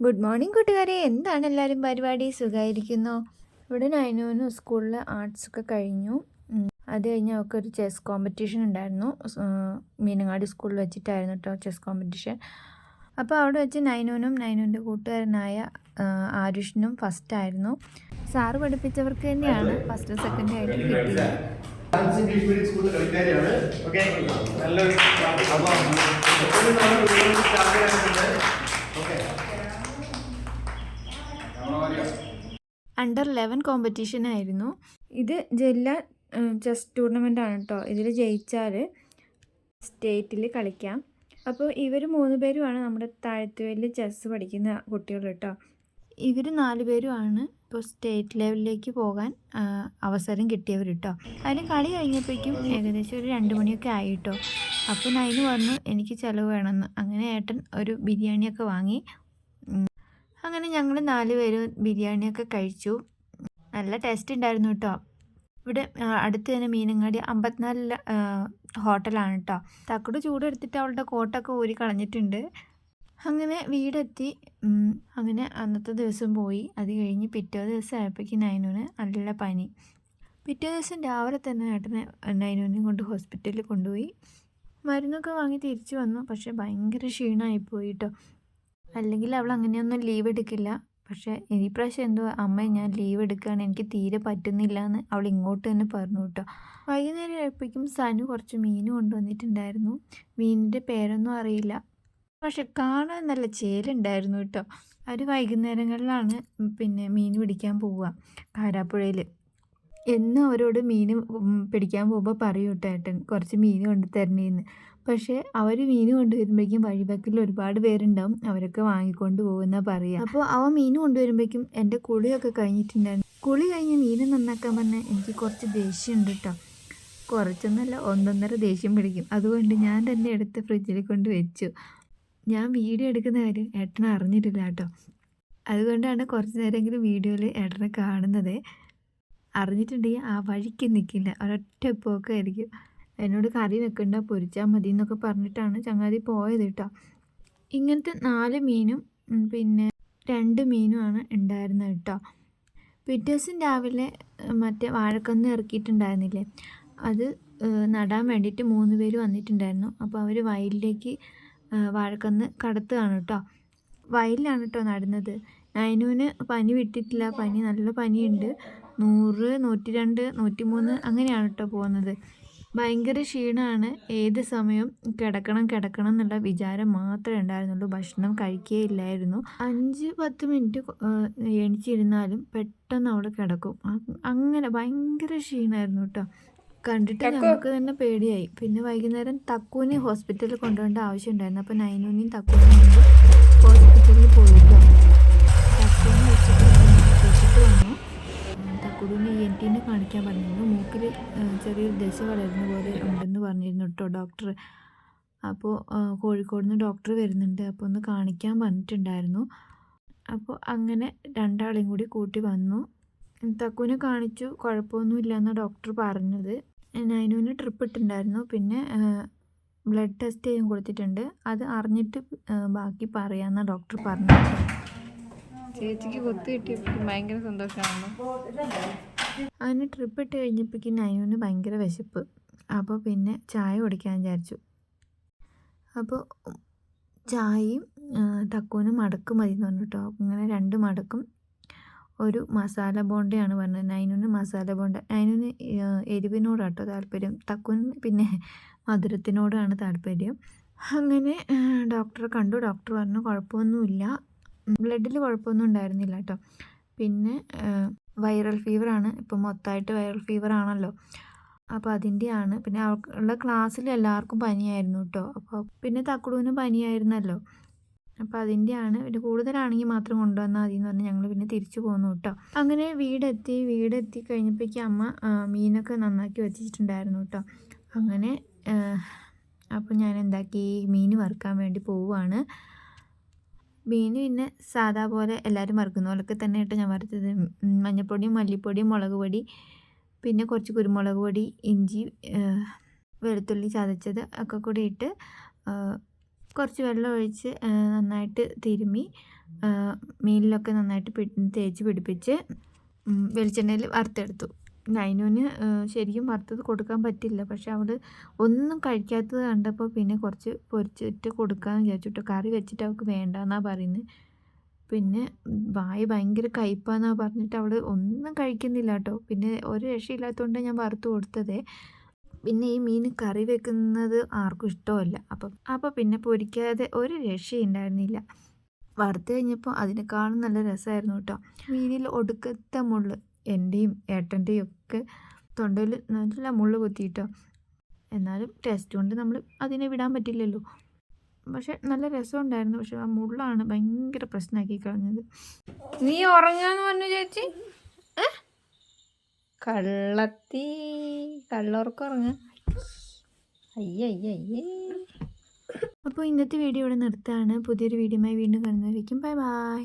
Good morning കൂട്ടുകാരെ എന്താണ് എല്ലാവരും പരിപാടി സുഖമായിരിക്കുന്നു ഇവിടെ നൈനോന് സ്കൂളിൽ ആർട്സൊക്കെ കഴിഞ്ഞു അത് കഴിഞ്ഞ് അവൾക്ക് ഒരു ചെസ് കോമ്പറ്റീഷൻ ഉണ്ടായിരുന്നു മീനങ്ങാടി സ്കൂളിൽ വെച്ചിട്ടായിരുന്നു കേട്ടോ ചെസ് കോമ്പറ്റീഷൻ അപ്പോൾ അവിടെ വെച്ച് നൈനോനും നൈനോന്റെ കൂട്ടുകാരനായ ആരുഷിനും ഫസ്റ്റ് ആയിരുന്നു സാറ് പഠിപ്പിച്ചവർക്ക് തന്നെയാണ് ഫസ്റ്റ് സെക്കൻഡ് ആയിട്ട് കിട്ടിയത് നല്ലൊരു അപ്പോൾ എപ്പോഴും നമ്മൾ വീണ്ടും ചാമ്പ്യനായിട്ടുണ്ട് ഓക്കെ അണ്ടർ ലെവൻ കോമ്പറ്റീഷൻ ആയിരുന്നു. ഇത് ജില്ല ചെസ് ടൂർണമെന്റ് ആണ് കേട്ടോ ഇതിൽ ജയിച്ചാൽ സ്റ്റേറ്റിൽ കളിക്കാം. അപ്പോൾ ഇവർ മൂന്ന് പേരുമാണ് നമ്മുടെ താഴ്ത്തുവേലിൽ ചെസ് പഠിക്കുന്ന കുട്ടികൾ കേട്ടോ ഇവർ നാല് പേരുമാണ് ഇപ്പോൾ സ്റ്റേറ്റ് ലെവലിലേക്ക് പോകാൻ അവസരം കിട്ടിയവർ കേട്ടോ അതിന് കളി കഴിഞ്ഞപ്പോഴേക്കും ഏകദേശം ഒരു രണ്ട് മണിയൊക്കെ ആയി കേട്ടോ അപ്പോൾ നൈന് പറഞ്ഞു എനിക്ക് ചിലവ് വേണമെന്ന്. അങ്ങനെ ഏട്ടൻ ഒരു ബിരിയാണിയൊക്കെ വാങ്ങി. അങ്ങനെ ഞങ്ങൾ നാല് പേരും ബിരിയാണിയൊക്കെ കഴിച്ചു. നല്ല ടേസ്റ്റ് ഉണ്ടായിരുന്നു കേട്ടോ ഇവിടെ അടുത്ത് തന്നെ മീനങ്ങാടി അമ്പത്തിനാലിൽ ഹോട്ടലാണ് കേട്ടോ തക്കട് ചൂടെടുത്തിട്ട് അവളുടെ കോട്ടൊക്കെ ഊരി കളഞ്ഞിട്ടുണ്ട്. അങ്ങനെ വീടെത്തി. അങ്ങനെ അന്നത്തെ ദിവസം പോയി. അത് കഴിഞ്ഞ് പിറ്റേ ദിവസം ആയപ്പോഴേക്കും നൈനുവിന് നല്ല പനി. പിറ്റേ ദിവസം രാവിലെ തന്നെ ഏട്ടനെ നൈനൂനെയും കൊണ്ട് ഹോസ്പിറ്റലിൽ കൊണ്ടുപോയി. മരുന്നൊക്കെ വാങ്ങി തിരിച്ചു വന്നു. പക്ഷേ ഭയങ്കര ക്ഷീണമായിപ്പോയി കേട്ടോ അല്ലെങ്കിൽ അവൾ അങ്ങനെയൊന്നും ലീവ് എടുക്കില്ല. പക്ഷേ ഈ പ്രാവശ്യം എന്തോ അമ്മ ഞാൻ ലീവ് എടുക്കുകയാണ് എനിക്ക് തീരെ പറ്റുന്നില്ല എന്ന് അവൾ ഇങ്ങോട്ട് തന്നെ പറഞ്ഞു കേട്ടോ. വൈകുന്നേരം ആയപ്പോഴേക്കും സനു കുറച്ച് മീൻ കൊണ്ടുവന്നിട്ടുണ്ടായിരുന്നു. മീനിന്റെ പേരൊന്നും അറിയില്ല. പക്ഷെ കാണാൻ നല്ല ചേലുണ്ടായിരുന്നു കേട്ടോ. അവർ വൈകുന്നേരങ്ങളിലാണ് പിന്നെ മീൻ പിടിക്കാൻ പോവുക കാരാപ്പുഴയിൽ എന്നും അവരോട് മീൻ പിടിക്കാൻ പോകുമ്പോൾ പറയൂട്ടോ ഏട്ടൻ കുറച്ച് മീൻ കൊണ്ട് തരണേന്ന് പക്ഷേ അവർ മീൻ കൊണ്ടുവരുമ്പോഴേക്കും വഴിവക്കിൽ ഒരുപാട് പേരുണ്ടാവും. അവരൊക്കെ വാങ്ങിക്കൊണ്ട് പോകുന്ന പറയുക അപ്പോൾ അവ മീൻ കൊണ്ടുവരുമ്പോഴേക്കും എന്റെ കുളിയൊക്കെ കഴിഞ്ഞിട്ടുണ്ടായിരുന്നു. കുളി കഴിഞ്ഞ് മീൻ നന്നാക്കാൻ പറഞ്ഞാൽ എനിക്ക് കുറച്ച് ദേഷ്യമുണ്ട് കേട്ടോ കുറച്ചൊന്നല്ല ഒന്നൊന്നര ദേഷ്യം പിടിക്കും. അതുകൊണ്ട് ഞാൻ തന്നെ എടുത്ത് ഫ്രിഡ്ജിൽ കൊണ്ട് വെച്ചു. ഞാൻ വീഡിയോ എടുക്കുന്ന കാര്യം ഏട്ടൻ അറിഞ്ഞിട്ടില്ല കേട്ടോ അതുകൊണ്ടാണ് കുറച്ച് നേരമെങ്കിലും വീഡിയോയിൽ ഏട്ടനെ കാണുന്നത്. അറിഞ്ഞിട്ടുണ്ടെങ്കിൽ ആ വഴിക്ക് നിൽക്കില്ല ഒരൊറ്റ പോക്കായിരിക്കും. എന്നോട് കറി വെക്കണ്ട പൊരിച്ചാൽ മതി എന്നൊക്കെ പറഞ്ഞിട്ടാണ് ചങ്ങാതി പോയത് കേട്ടോ. ഇങ്ങനത്തെ നാല് മീനും പിന്നെ രണ്ട് മീനുമാണ് ഉണ്ടായിരുന്നത് കേട്ടോ. പിറ്റേ ദിവസം രാവിലെ മറ്റേ വാഴക്കന്ന് ഇറക്കിയിട്ടുണ്ടായിരുന്നില്ലേ? അത് നടാൻ വേണ്ടിയിട്ട് മൂന്ന് പേര് വന്നിട്ടുണ്ടായിരുന്നു. അപ്പോൾ അവർ വയലിലേക്ക് വാഴക്കന്ന് കടത്തുകയാണ് കേട്ടോ. വയലിലാണ് കേട്ടോ നടുന്നത്. നൈനുവിന് പനി വിട്ടിട്ടില്ല. പനി നല്ല പനിയുണ്ട്. നൂറ് നൂറ്റി രണ്ട് നൂറ്റി മൂന്ന് അങ്ങനെയാണ് കേട്ടോ പോകുന്നത്. ഭയങ്കര ക്ഷീണമാണ് ഏത് സമയം കിടക്കണം കിടക്കണം എന്നുള്ള വിചാരം മാത്രമേ ഉണ്ടായിരുന്നുള്ളൂ. ഭക്ഷണം കഴിക്കുകയില്ലായിരുന്നു അഞ്ച് പത്ത് മിനിറ്റ് എണിച്ചിരുന്നാലും പെട്ടെന്ന് അവിടെ കിടക്കും. അങ്ങനെ ഭയങ്കര ക്ഷീണമായിരുന്നു കേട്ടോ. കണ്ടിട്ട് നമുക്ക് തന്നെ പേടിയായി. പിന്നെ വൈകുന്നേരം തക്കൂനെ ഹോസ്പിറ്റലിൽ കൊണ്ടുപോകേണ്ട ആവശ്യം ഉണ്ടായിരുന്നു. അപ്പോൾ നൈനൂനെയും തക്കൂനെയും ഹോസ്പിറ്റലിൽ പോയിട്ടോ തക്കൂനെ വെച്ചിട്ട് തക്കുടിനെ ഇ എൻ ടീനെ കാണിക്കാൻ പറഞ്ഞിരുന്നു മൂക്കിൽ ചെറിയൊരു ദശ വളരുന്ന പോലെ ഉണ്ടെന്ന് പറഞ്ഞിരുന്നു കേട്ടോ ഡോക്ടർ അപ്പോൾ കോഴിക്കോട് നിന്ന് ഡോക്ടർ വരുന്നുണ്ട്. അപ്പോൾ ഒന്ന് കാണിക്കാൻ പറഞ്ഞിട്ടുണ്ടായിരുന്നു അപ്പോൾ അങ്ങനെ രണ്ടാളെയും കൂടി കൂട്ടി വന്നു. തക്കുവിനെ കാണിച്ചു. കുഴപ്പമൊന്നുമില്ല എന്ന് ഡോക്ടർ പറഞ്ഞത്. നൈനുവിന് ട്രിപ്പ് ഇട്ടുണ്ടായിരുന്നു പിന്നെ ബ്ലഡ് ടെസ്റ്റ് ചെയ്യാൻ കൊടുത്തിട്ടുണ്ട്. അത് അറിഞ്ഞിട്ട് ബാക്കി പറയാമെന്നാണ് ഡോക്ടർ പറഞ്ഞത്. കേട്ടോ ചേച്ചിക്ക് കൊത്തു കിട്ടിയപ്പോൾ ഭയങ്കര സന്തോഷമാണല്ലോ അങ്ങനെ ട്രിപ്പ് ഇട്ട് കഴിഞ്ഞപ്പോഴേക്കും നൈനുവിന് ഭയങ്കര വിശപ്പ്. അപ്പോൾ പിന്നെ ചായ കുടിക്കാൻ വിചാരിച്ചു. അപ്പോൾ ചായയും തക്കൂനും മടക്ക് മതി എന്ന് പറഞ്ഞു കേട്ടോ അങ്ങനെ രണ്ട് മടക്കും ഒരു മസാല ബോണ്ടയാണ് പറഞ്ഞത്. നൈനുവിന് മസാല ബോണ്ട. നൈനുവിന് എരിവിനോടാട്ടോ താല്പര്യം. തക്കൂന് പിന്നെ മധുരത്തിനോടാണ് താല്പര്യം. അങ്ങനെ ഡോക്ടറെ കണ്ടു. ഡോക്ടർ പറഞ്ഞു കുഴപ്പമൊന്നുമില്ല. ബ്ലഡിൽ കുഴപ്പമൊന്നും ഉണ്ടായിരുന്നില്ല കേട്ടോ. പിന്നെ വൈറൽ ഫീവറാണ് ഇപ്പം മൊത്തമായിട്ട് വൈറൽ ഫീവർ ആണല്ലോ. അപ്പോൾ അതിന്റെയാണ്. പിന്നെ അവളുടെ ക്ലാസ്സിൽ എല്ലാവർക്കും പനിയായിരുന്നു കേട്ടോ. അപ്പോൾ പിന്നെ തക്കുടൂന് പനിയായിരുന്നല്ലോ. അപ്പോൾ അതിന്റെയാണ്. പിന്നെ കൂടുതലാണെങ്കിൽ മാത്രം കൊണ്ടുവന്നാൽ മതി എന്ന് പറഞ്ഞ് ഞങ്ങൾ പിന്നെ തിരിച്ചു പോന്നു കേട്ടോ. അങ്ങനെ വീടെത്തി വീടെത്തി കഴിഞ്ഞപ്പോഴേക്കും അമ്മ മീനൊക്കെ നന്നാക്കി വെച്ചിട്ടുണ്ടായിരുന്നു കേട്ടോ. അങ്ങനെ അപ്പോൾ ഞാൻ എന്താക്കി മീൻ വറുക്കാൻ വേണ്ടി പോവുകയാണ്. മീൻ പിന്നെ സാധാ പോലെ എല്ലാവരും വറുക്കുന്ന പോലൊക്കെ തന്നെ ഇട്ട് ഞാൻ വറുത്തത്. ഉം, മഞ്ഞൾപ്പൊടിയും മല്ലിപ്പൊടിയും മുളക് പൊടി പിന്നെ കുറച്ച് കുരുമുളക് പൊടി ഇഞ്ചി വെളുത്തുള്ളി ചതച്ചത് ഒക്കെ കൂടി ഇട്ട് കുറച്ച് വെള്ളം ഒഴിച്ച് നന്നായിട്ട് തിരുമ്മി മീനിലൊക്കെ നന്നായിട്ട് തേച്ച് പിടിപ്പിച്ച് വെളിച്ചെണ്ണയിൽ വറുത്തെടുത്തു. നൈനുവിന് ശരിക്കും വറുത്തത് കൊടുക്കാൻ പറ്റില്ല. പക്ഷെ അവൾ ഒന്നും കഴിക്കാത്തത് കണ്ടപ്പോൾ പിന്നെ കുറച്ച് പൊരിച്ചിട്ട് കൊടുക്കാമെന്ന് വിചാരിച്ചു. കറി വെച്ചിട്ട് അവൾക്ക് വേണ്ടെന്നാണ് പറയുന്നത് പിന്നെ വായ ഭയങ്കര കയ്പാന്നാണ് പറഞ്ഞിട്ട് അവൾ ഒന്നും കഴിക്കുന്നില്ല കേട്ടോ. പിന്നെ ഒരു രക്ഷയില്ലാത്തതുകൊണ്ട് ഞാൻ വറുത്ത് കൊടുത്തതേ. പിന്നെ ഈ മീൻ കറി വെക്കുന്നത് ആർക്കും ഇഷ്ടമല്ല. അപ്പം അപ്പോൾ പിന്നെ പൊരിക്കാതെ ഒരു രക്ഷയുണ്ടായിരുന്നില്ല വറുത്ത് കഴിഞ്ഞപ്പോൾ അതിനേക്കാളും നല്ല രസമായിരുന്നു കേട്ടോ. മീനിൽ ഒടുക്കത്തെ മുള്ള്. എന്റെയും ഏട്ടന്റെയും ഒക്കെ തൊണ്ടയിൽ നല്ല മുള്ള് കുത്തിയിട്ടോ. എന്നാലും ടേസ്റ്റ് കൊണ്ട് നമ്മൾ അതിനെ വിടാൻ പറ്റില്ലല്ലോ. പക്ഷെ നല്ല രസമുണ്ടായിരുന്നു. പക്ഷെ ആ മുള്ളാണ് ഭയങ്കര പ്രശ്നമാക്കി കളഞ്ഞത്. നീ ഉറങ്ങാന്ന് പറഞ്ഞു ചേച്ചി? കള്ളത്തി. കള്ളോർക്ക് ഉറങ്ങ. അയ്യ അയ്യ അയ്യേ അപ്പോൾ ഇന്നത്തെ വീഡിയോ ഇവിടെ നിർത്താണ് പുതിയൊരു വീഡിയോയുമായി വീണ്ടും കാണുന്നതായിരിക്കും ബൈ ബൈ.